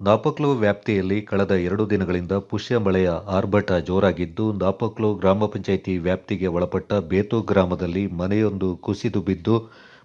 ನಾಪಕ್ಲು ವ್ಯಾಪ್ತಿಯಲ್ಲಿ ಕಳೆದ ಎರಡು ದಿನಗಳಿಂದ ಪುಷ್ಯ ಮಳೆಯ ಆರ್ಭಟ ಜೋರಾಗಿದ್ದು, ನಾಪಕ್ಲು ಗ್ರಾಮ ಪಂಚಾಯಿತಿ ವ್ಯಾಪ್ತಿಗೆ ಒಳಪಟ್ಟ ಬೇತು ಗ್ರಾಮದಲ್ಲಿ ಮನೆಯೊಂದು ಕುಸಿದು ಬಿದ್ದು,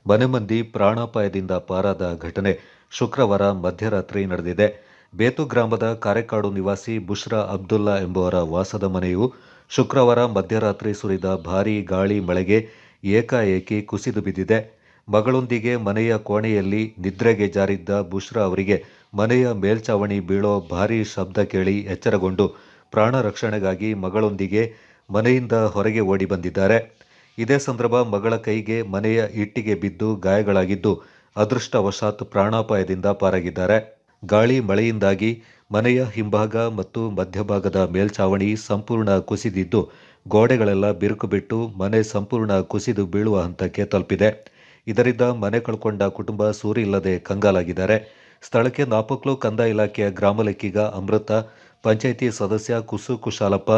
ಮನೆ ಮಂದಿ ಪ್ರಾಣಾಪಾಯದಿಂದ ಪಾರಾದ ಘಟನೆ ಶುಕ್ರವಾರ ಮಧ್ಯರಾತ್ರಿ ನಡೆದಿದೆ. ಬೇತು ಗ್ರಾಮದ ಕಾರೆಕಾಡು ನಿವಾಸಿ ಬುಷ್ರಾ ಅಬ್ದುಲ್ಲಾ ಎಂಬುವರ ವಾಸದ ಮನೆಯು ಶುಕ್ರವಾರ ಮಧ್ಯರಾತ್ರಿ ಸುರಿದ ಭಾರೀ ಗಾಳಿ ಮಳೆಗೆ ಏಕಾಏಕಿ ಕುಸಿದು ಬಿದ್ದಿದೆ. ಮಗಳೊಂದಿಗೆ ಮನೆಯ ಕೋಣೆಯಲ್ಲಿ ನಿದ್ರೆಗೆ ಜಾರಿದ್ದ ಬುಷ್ರಾ ಅವರಿಗೆ ಮನೆಯ ಮೇಲ್ಚಾವಣಿ ಬೀಳೋ ಭಾರಿ ಶಬ್ದ ಕೇಳಿ ಎಚ್ಚರಗೊಂಡು ಪ್ರಾಣ ರಕ್ಷಣೆಗಾಗಿ ಮಗಳೊಂದಿಗೆ ಮನೆಯಿಂದ ಹೊರಗೆ ಓಡಿ ಬಂದಿದ್ದಾರೆ. ಇದೇ ಸಂದರ್ಭ ಮಗಳ ಕೈಗೆ ಮನೆಯ ಇಟ್ಟಿಗೆ ಬಿದ್ದು ಗಾಯಗಳಾಗಿದ್ದು ಅದೃಷ್ಟವಶಾತ್ ಪ್ರಾಣಾಪಾಯದಿಂದ ಪಾರಾಗಿದ್ದಾರೆ. ಗಾಳಿ ಮಳೆಯಿಂದಾಗಿ ಮನೆಯ ಹಿಂಭಾಗ ಮತ್ತು ಮಧ್ಯಭಾಗದ ಮೇಲ್ಚಾವಣಿ ಸಂಪೂರ್ಣ ಕುಸಿದಿದ್ದು ಗೋಡೆಗಳೆಲ್ಲ ಬಿರುಕು ಬಿಟ್ಟು ಮನೆ ಸಂಪೂರ್ಣ ಕುಸಿದು ಬೀಳುವ ಹಂತಕ್ಕೆ ತಲುಪಿದೆ. ಇದರಿಂದ ಮನೆ ಕಳ್ಕೊಂಡ ಕುಟುಂಬ ಸೂರಿಲ್ಲದೆ ಕಂಗಾಲಾಗಿದ್ದಾರೆ. ಸ್ಥಳಕ್ಕೆ ನಾಪಕ್ಲು ಕಂದಾಯ ಇಲಾಖೆಯ ಗ್ರಾಮ ಲೆಕ್ಕಿಗ ಅಮೃತ, ಪಂಚಾಯಿತಿ ಸದಸ್ಯ ಕುಸು ಕುಶಾಲಪ್ಪ,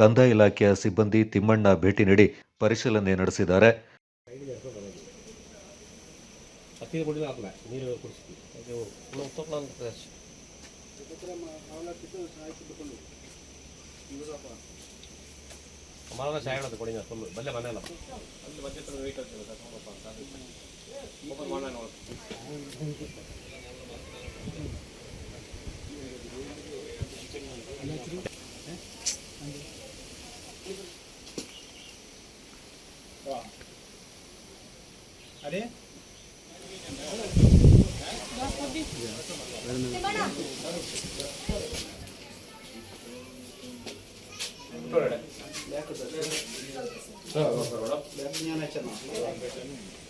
ಕಂದಾಯ ಇಲಾಖೆಯ ಸಿಬ್ಬಂದಿ ತಿಮ್ಮಣ್ಣ ಭೇಟಿ ನೀಡಿ ಪರಿಶೀಲನೆ ನಡೆಸಿದ್ದಾರೆ. ಚಾಯ್ ಹೇಳೋದು ಕೊಡಿ ಫುಲ್ ಬಲ್ಲೆ ಮನೆ ಅಲ್ಲ ಅಲ್ಲಿ ಬಜೆಟ್ ವೆಯ್ಟ್ ಆಗ್ತದೆ ತಗೊಂಡಪ್ಪ ಅಂತ ಓಪನ್ ಮಾಡೋಣ ನೋಡು अरे ಈ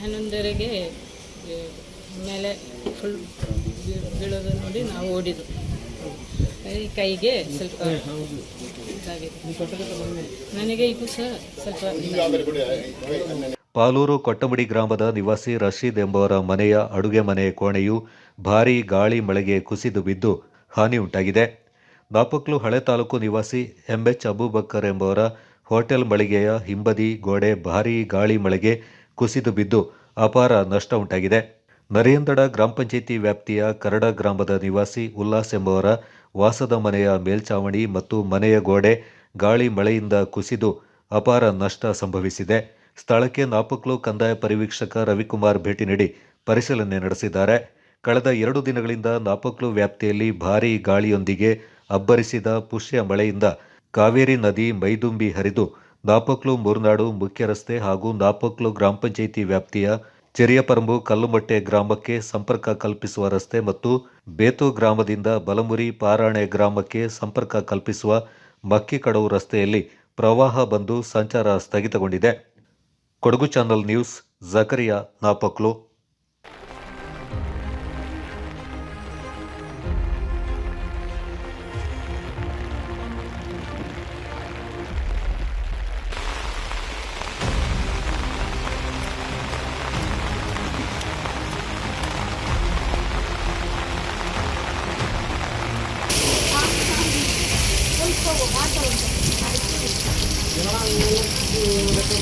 ಹನ್ನೊಂದರೆಗೆ ಮೇಲೆ ಫುಲ್ ಬೀಳೋದು ನೋಡಿ ನಾವು ಓಡಿದ್ದು. ಈ ಕೈಗೆ ಸ್ವಲ್ಪ ನನಗೆ ಇದು ಸಹ ಸ್ವಲ್ಪ. ಪಾಲೂರು ಕೊಟ್ಟಮಡಿ ಗ್ರಾಮದ ನಿವಾಸಿ ರಶೀದ್ ಎಂಬವರ ಮನೆಯ ಅಡುಗೆ ಮನೆ ಕೋಣೆಯು ಭಾರೀ ಗಾಳಿ ಮಳೆಗೆ ಕುಸಿದು ಬಿದ್ದು ಹಾನಿ ಉಂಟಾಗಿದೆ. ನಾಪಕ್ಲು ಹಳೆ ತಾಲೂಕು ನಿವಾಸಿ ಎಂಎಚ್ ಅಬೂಬಕ್ಕರ್ ಎಂಬವರ ಹೋಟೆಲ್ ಮಳಿಗೆಯ ಹಿಂಬದಿ ಗೋಡೆ ಭಾರೀ ಗಾಳಿ ಮಳೆಗೆ ಕುಸಿದು ಬಿದ್ದು ಅಪಾರ ನಷ್ಟ ಉಂಟಾಗಿದೆ. ನರೇಂದಡ ಗ್ರಾಮ ಪಂಚಾಯಿತಿ ವ್ಯಾಪ್ತಿಯ ಕರಡ ಗ್ರಾಮದ ನಿವಾಸಿ ಉಲ್ಲಾಸ್ ಎಂಬುವರ ವಾಸದ ಮನೆಯ ಮೇಲ್ಚಾವಣಿ ಮತ್ತು ಮನೆಯ ಗೋಡೆ ಗಾಳಿ ಮಳೆಯಿಂದ ಕುಸಿದು ಅಪಾರ ನಷ್ಟ ಸಂಭವಿಸಿದೆ. ಸ್ಥಳಕ್ಕೆ ನಾಪಕ್ಲು ಕಂದಾಯ ಪರಿವೀಕ್ಷಕ ರವಿಕುಮಾರ್ ಭೇಟಿ ನೀಡಿ ಪರಿಶೀಲನೆ ನಡೆಸಿದ್ದಾರೆ. ಕಳೆದ ಎರಡು ದಿನಗಳಿಂದ ನಾಪಕ್ಲು ವ್ಯಾಪ್ತಿಯಲ್ಲಿ ಭಾರೀ ಗಾಳಿಯೊಂದಿಗೆ ಅಬ್ಬರಿಸಿದ ಪುಷ್ಯ ಮಳೆಯಿಂದ ಕಾವೇರಿ ನದಿ ಮೈದುಂಬಿ ಹರಿದು ನಾಪಕ್ಲು, ಮುರ್ನಾಡು, ಮುಖ್ಯ ರಸ್ತೆ ಹಾಗೂ ದಾಪಕ್ಲು ಗ್ರಾಮ ಪಂಚಾಯಿತಿ ವ್ಯಾಪ್ತಿಯ ಚೆರಿಯಪರಂಬು ಕಲ್ಲುಮಟ್ಟೆ ಗ್ರಾಮಕ್ಕೆ ಸಂಪರ್ಕ ಕಲ್ಪಿಸುವ ರಸ್ತೆ ಮತ್ತು ಬೇತು ಗ್ರಾಮದಿಂದ ಬಲಮುರಿ ಪಾರಾಣೆ ಗ್ರಾಮಕ್ಕೆ ಸಂಪರ್ಕ ಕಲ್ಪಿಸುವ ಮಕ್ಕಿಕಡವು ರಸ್ತೆಯಲ್ಲಿ ಪ್ರವಾಹ ಬಂದು ಸಂಚಾರ ಸ್ಥಗಿತಗೊಂಡಿದೆ. Kodagu channel news, Zakariya Napoklu. അങ്ങനെ ചൂടൊക്കെ